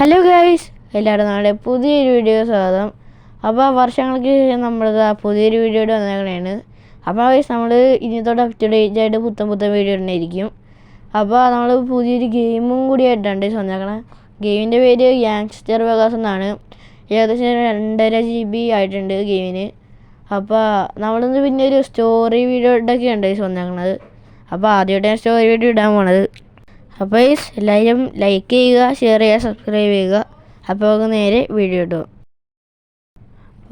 Hello guys എല്ലാവരും നാളെ പുതിയൊരു വീഡിയോ സ്വാഗതം. അപ്പോൾ വർഷങ്ങൾക്ക് ശേഷം നമ്മൾ പുതിയൊരു വീഡിയോയുടെ വന്നേക്കണേണ്. അപ്പോൾ ഗൈസ് നമ്മൾ ഇനിത്തോടെ അപ് ഡേറ്റ് ആയിട്ട് പുത്തൻ പുത്തൻ വീഡിയോ ഉണ്ടായിരിക്കും അപ്പോൾ നമ്മൾ പുതിയൊരു ഗെയിമും കൂടി ആയിട്ടാണ് വന്നേക്കണേ. ഗെയിമിന്റെ പേര് യാങ്സ്റ്റർ വകാസ് എന്നാണ്. ഏകദേശം രണ്ടര ജി ബി ആയിട്ടുണ്ട് ഗെയിമിന് അപ്പോൾ നമ്മളിന്ന് പിന്നെ ഒരു സ്റ്റോറി വീഡിയോ ഇട്ടൊക്കെയാണ് വന്നേക്കണത്. അപ്പോൾ ആദ്യമായിട്ട് ഞാൻ സ്റ്റോറി വീഡിയോ ഇടാൻ പോണത്. അപ്പോൾ ഈസ് എല്ലാവരും ലൈക്ക് ചെയ്യുക ഷെയർ ചെയ്യുക സബ്സ്ക്രൈബ് ചെയ്യുക. അപ്പോൾ നമുക്ക് നേരെ വീഡിയോ ഇടും.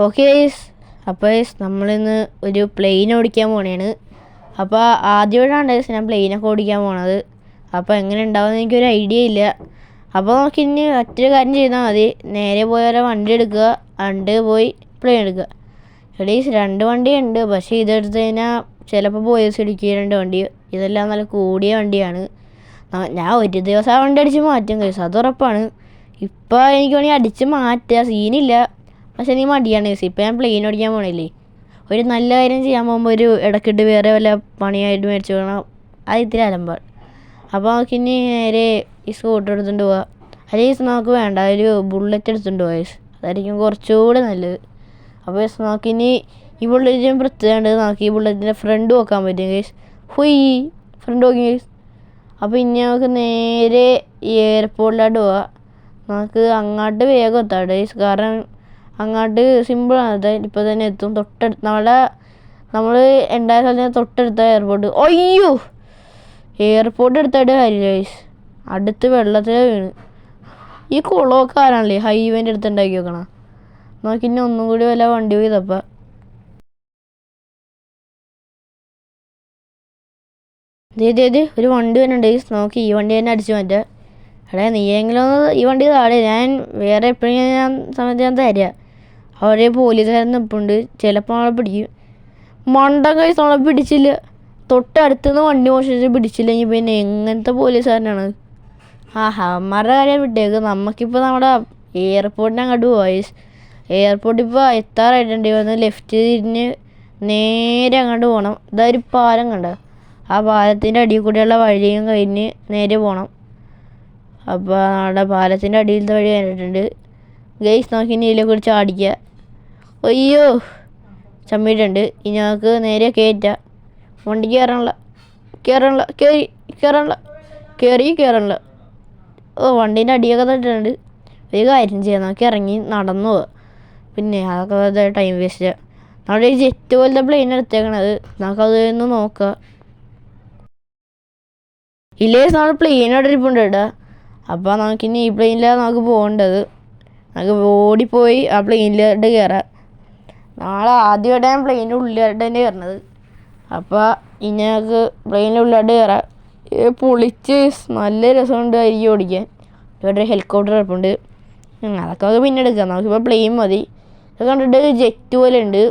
ഓക്കെ ഗൈസ് അപ്പോൾ ഈസ് നമ്മളിന്ന് ഒരു പ്ലെയിൻ ഓടിക്കാൻ പോണേണ്. അപ്പോൾ ആദ്യമായിട്ടാണ് ഗൈസ് ഞാൻ പ്ലെയിനൊക്കെ ഓടിക്കാൻ പോണത്. അപ്പോൾ എങ്ങനെ ഉണ്ടാവുമെന്ന് എനിക്കൊരു ഐഡിയ ഇല്ല. അപ്പോൾ നമുക്ക് ഇനി മറ്റൊരു കാര്യം ചെയ്താൽ മതി. നേരെ പോയി വണ്ടി എടുക്കുക. അണ്ട് പോയി പ്ലെയിൻ എടുക്കുക. എടീസ് രണ്ട് വണ്ടിയുണ്ട്. പക്ഷേ ഇതെടുത്ത് കഴിഞ്ഞാൽ ചിലപ്പോൾ പോയസ് ഇടിക്കുക രണ്ട് വണ്ടി. ഇതെല്ലാം നല്ല കൂടിയ വണ്ടിയാണ്. ഞാൻ ഒരു ദിവസം അവണ്ടി വണ്ടി അടിച്ച് മാറ്റും കേസ്. അത് ഉറപ്പാണ്. ഇപ്പോൾ എനിക്ക് വേണമെങ്കിൽ അടിച്ച് മാറ്റുക സീനില്ല. പക്ഷെ നീ മടിയാണ് കേസ്. ഇപ്പോൾ ഞാൻ പ്ലെയിൻ ഓടിക്കാൻ പോണില്ലേ. ഒരു നല്ല കാര്യം ചെയ്യാൻ പോകുമ്പോൾ ഒരു ഇടക്കിട്ട് വേറെ വല്ല പണിയായിട്ട് മേടിച്ച് പോകണം. അത് ഇത്തിരി അലമ്പാണ്. അപ്പോൾ നമുക്ക് ഇനി നേരെ ഈ സ്കൂട്ടർ എടുത്തുകൊണ്ട് പോവാം. അല്ലെങ്കിൽ നമുക്ക് വേണ്ട. ഒരു ബുള്ളറ്റ് എടുത്തുകൊണ്ട് പോവാം. അതായിരിക്കും കുറച്ചുകൂടെ നല്ലത്. അപ്പോൾ നമുക്ക് നമുക്കിനി ഈ ബുള്ളറ്റിന് പ്രത്യേകമുണ്ട് നമുക്ക് ഈ ബുള്ളറ്റിന്റെ ഫ്രണ്ട് നോക്കാൻ പറ്റും കേസ്. ഹുയ്. ഫ്രണ്ട് നോക്കി കേസ്. അപ്പോൾ ഇനി നമുക്ക് നേരെ എയർപോർട്ടിലോട്ട് പോവാം. നമുക്ക് അങ്ങോട്ട് വേഗം എത്താം കാരണം അങ്ങോട്ട് സിമ്പിളാണ് ഇപ്പോൾ തന്നെ എത്തും. തൊട്ടടുത്ത് നമ്മളെ നമ്മൾ ഉണ്ടായ സ്ഥലത്തിന് തൊട്ടടുത്ത എയർപോർട്ട് അയ്യോ! എയർപോർട്ട് എടുത്തായിട്ട് കാര്യമില്ല ഗൈസ് അടുത്ത് വെള്ളത്തിൽ വീണ്. ഈ കുളമൊക്കെ ആരാണല്ലേ? ഹൈവേന്റെ അടുത്ത് ഉണ്ടാക്കി വെക്കണം. നോക്കി ഇനി ഒന്നും കൂടി വല്ല വണ്ടി പോയി തപ്പാം. ഇത് ദേ ഒരു വണ്ടി വരുന്നുണ്ട്. നോക്കി ഈ വണ്ടി തന്നെ അടിച്ചു മാറ്റാം. എടാ നീയെങ്കിലും ഈ വണ്ടി താഴെ ഞാൻ വേറെ എപ്പോഴും ഞാൻ സമയത്ത് ഞാൻ തരിക അവിടെ പോലീസുകാരൻ നിൽപ്പുണ്ട് ചിലപ്പോൾ നമ്മളെ പിടിക്കും. മണ്ട കഴിച്ച് അവളെ പിടിച്ചില്ല. തൊട്ടടുത്തുനിന്ന് വണ്ടി മോഷിച്ച് പിടിച്ചില്ലെങ്കിൽ പിന്നെ എങ്ങനത്തെ പോലീസുകാരനാണ്? ആ ഹമ്മരുടെ കാര്യം വിട്ടേക്ക്. നമുക്കിപ്പോൾ നമ്മുടെ എയർപോർട്ടിന് അങ്ങോട്ട് പോയി എയർപോർട്ട് ഇപ്പോൾ എത്താറായിട്ടുണ്ട്. ഒന്ന് ലെഫ്റ്റ് തിരിഞ്ഞ് നേരെ അങ്ങോട്ട് പോകണം ഇതാ ഒരു പാലം കണ്ട? ആ പാലത്തിന്റെ അടിയിൽ കൂടെയുള്ള വഴിയും കഴിഞ്ഞ് നേരെ പോകണം അപ്പോൾ നമ്മുടെ പാലത്തിന്റെ അടിയിലത്തെ വഴി കണ്ടിട്ടുണ്ട്. ഗെയ്സ് നോക്കി ഇതിലെ കൂടി ചാടിക്കുക അയ്യോ ചമ്മിയിട്ടുണ്ട്. ഇനി ഞങ്ങൾക്ക് നേരെ കയറ്റാം. വണ്ടി കയറാനുള്ള കയറാനുള്ള കയറി കയറാനുള്ള കയറി കയറാനുള്ള. ഓ വണ്ടീന്റെ അടിയൊക്കെ തട്ടിട്ടുണ്ട് ഒരു കാര്യം ചെയ്യാം. നമുക്ക് ഇറങ്ങി നടന്നു പോവാം. പിന്നെ അതൊക്കെ ടൈം വേസ്റ്റ് നമ്മുടെ ജെറ്റ് പോലത്തെ പ്ലെയിൻ എടുത്തേക്കണത് നമുക്കത് ഒന്ന് നോക്കാം. ഇല്ലേ നമ്മൾ പ്ലെയിൻ അവിടെ ഇരിപ്പുണ്ട് കേട്ടോ. അപ്പോൾ നമുക്കിനി ഈ പ്ലെയിനിലാണ് നമുക്ക് പോകേണ്ടത്. നമുക്ക് ഓടിപ്പോയി ആ പ്ലെയിനിലോട്ട് കയറാം നാളെ ആദ്യമായിട്ട് ഞാൻ പ്ലെയിനിന്റെ ഉള്ളിലോട്ട് തന്നെ കയറണത് അപ്പോൾ ഇനി ഞങ്ങൾക്ക് പ്ലെയിനിന്റെ ഉള്ളിലോട്ട് കയറാം പൊളിച്ച് നല്ല രസമുണ്ട് ആയിരിക്കും ഓടിക്കാൻ. ഇവിടെ ഹെലികോപ്റ്റർ ഇറപ്പുണ്ട് അതൊക്കെ നമുക്ക് പിന്നെ എടുക്കാം. നമുക്കിപ്പോൾ പ്ലെയിൻ മതി. ഇത് കണ്ടിട്ട് ജെറ്റ് പോലെ ഉണ്ട്.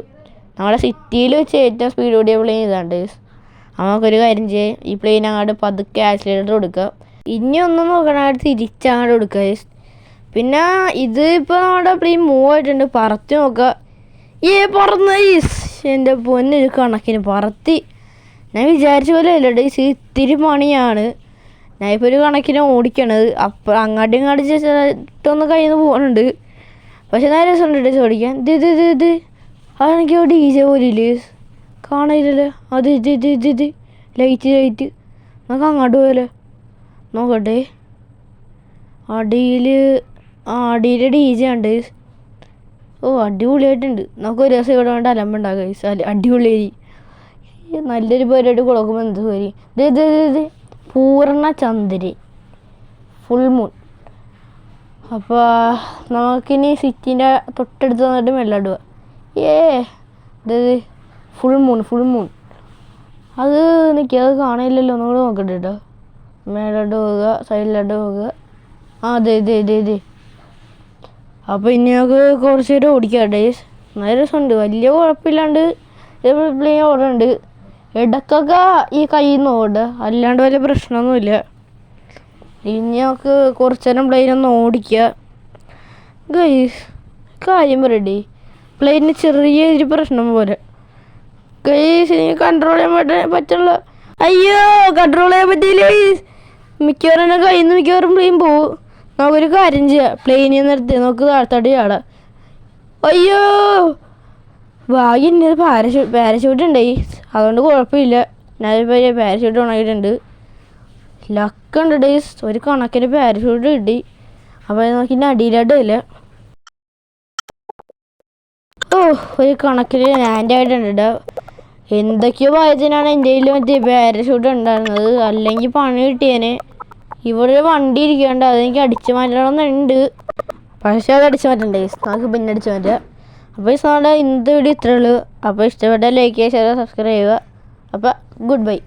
നമ്മുടെ സിറ്റിയിൽ വെച്ച് ഏറ്റവും സ്പീഡ് കൂടിയ പ്ലെയിൻ ഇതാണ്ട്. നമുക്കൊരു കാര്യം ചെയ്യാം. ഈ പ്ലെയിൻ അങ്ങോട്ട് പതുക്കെ ആക്സിലേറ്റർ കൊടുക്കുക ഇനി ഒന്നും നോക്കണായിട്ട് തിരിച്ചങ്ങോട്ട് കൊടുക്കുക. പിന്നെ ഇത് ഇപ്പോൾ നമ്മുടെ പ്ലെയിൻ മൂവ് ആയിട്ടുണ്ട്. പറത്തി നോക്കുക ഏ പറന്ന്. എന്റെ പൊന്നൊരു കണക്കിന് പറത്തി. ഞാൻ വിചാരിച്ച പോലെ അല്ല ഡേയ്സ് ഇത്തിരി പണിയാണ്. ഞാൻ ഇപ്പോൾ ഒരു കണക്കിന് ഓടിക്കണത്. അപ്പോൾ അങ്ങോട്ടും ഇങ്ങോട്ടും ചേട്ടൊന്ന് കയ്യിൽ നിന്ന് പോകുന്നുണ്ട് പക്ഷെ നേരെ രസമുണ്ട് ഓടിക്കാൻ. ഇത് ഇത് ഇത് ഇത്. അതെനിക്ക് ഡി ജെ പോലില്ലേ? കാണില്ലല്ലോ അത് ഇത് ഇത് ഇത് ഇത്. ലൈറ്റ് ലൈറ്റ് നമുക്ക് അങ്ങോട്ട് പോയാലോ? നോക്കട്ടെ. അടിയിൽ ആ അടിയിൽ ഡി ജെ ഉണ്ട്. ഓ അടിപൊളിയായിട്ടുണ്ട്. നമുക്ക് ഒരു ദിവസം ഇവിടെ വേണ്ട അലമ്പുണ്ടാകുക അടിപൊളിയായി. ഈ നല്ലൊരു പരിപാടി കൊടുക്കുമ്പോൾ എന്ത് വരി ഇത് പൂർണ ചന്ദ്രൻ. ഫുൾ മൂൺ അപ്പോൾ നമുക്കിനി സിറ്റിന്റെ തൊട്ടടുത്ത് വന്നിട്ട് മെല്ലാടുക ഏ ഇത് ഫുൾ മൂൺ ഫുൾ മൂൺ അത് എനിക്ക് അത് കാണില്ലല്ലോ ഒന്നുകൂടെ നോക്കട്ടെ കേട്ടോ മേലോട്ട് പോവുക സൈഡിലോട്ട് പോവുക. ആ അതെ ഇതെ ഇതെ ഇതെ അപ്പോൾ ഇനി നമുക്ക് കുറച്ച് നേരം ഓടിക്കാം ഡേയ്സ് നല്ല രസമുണ്ട്. വലിയ കുഴപ്പമില്ലാണ്ട് ഇതേപോലെ ഓടുന്നുണ്ട് ഇടക്കൊക്കെ ഈ കയ്യിൽ നിന്ന് ഓടുക. അല്ലാണ്ട് വലിയ പ്രശ്നമൊന്നുമില്ല. ഇനി നമുക്ക് കുറച്ച് നേരം പ്ലെയിനൊന്ന് ഓടിക്കുക. ഗൈസ് കാര്യം പറയട്ടെ പ്ലെയിനിന് ചെറിയ ഒരു പ്രശ്നം പോലെ. കൺട്രോൾ ചെയ്യാൻ പറ്റ പറ്റുള്ള. അയ്യോ കൺട്രോൾ ചെയ്യാൻ പറ്റിയില്ല? മിക്കവാറും എന്റെ കയ്യിൽ നിന്ന് മിക്കവാറും പ്ലെയിൻ പോവും. നമുക്കൊരു കാര്യം ചെയ്യാം. പ്ലെയിനിൽ നിർത്തി. നമുക്ക് താഴ്ത്താടി ചാടാം. അയ്യോ ഭാഗ്യം ഇന്നത് പാരഷൂട്ട് പാരഷൂട്ട് ഉണ്ട്. അതുകൊണ്ട് കുഴപ്പമില്ല. ഞാനിപ്പോൾ പാരഷൂട്ട് ഉണങ്ങിയിട്ടുണ്ട്. ലക്കുണ്ട് ഡേയ്സ് ഒരു കണക്കിന് പാരഷൂട്ട് കിട്ടി. അപ്പോൾ നോക്കി ഇനി അടിയിലോട്ട് ഇല്ല ഓ ഒരു കണക്കിന് ഞാൻ ആയിട്ടുണ്ട് ട്ടോ. എന്തൊക്കെയോ ഭാഗ്യത്തിനാണ് എന്റെ കയ്യിൽ മറ്റേ പാരഷൂട്ട് ഉണ്ടായിരുന്നത്. അല്ലെങ്കിൽ പണി കിട്ടിയേനെ. ഇവിടെ വണ്ടി ഇരിക്കണ്ട അതെനിക്ക് അടിച്ചു മാറ്റണമെന്നുണ്ട്. പക്ഷെ അത് അടിച്ചു മാറ്റണ്ടേ? നമുക്ക് പിന്നെ അടിച്ചു മാറ്റാം. അപ്പോൾ ഈ ഇന്ത് ഇന്നത്തെ വീഡിയോ ഇത്രയുള്ളൂ അപ്പോൾ ഇഷ്ടപ്പെട്ട ലൈക്ക് ചെയ്യുക ഷെയർ സബ്സ്ക്രൈബ് ചെയ്യുക. അപ്പോൾ ഗുഡ് ബൈ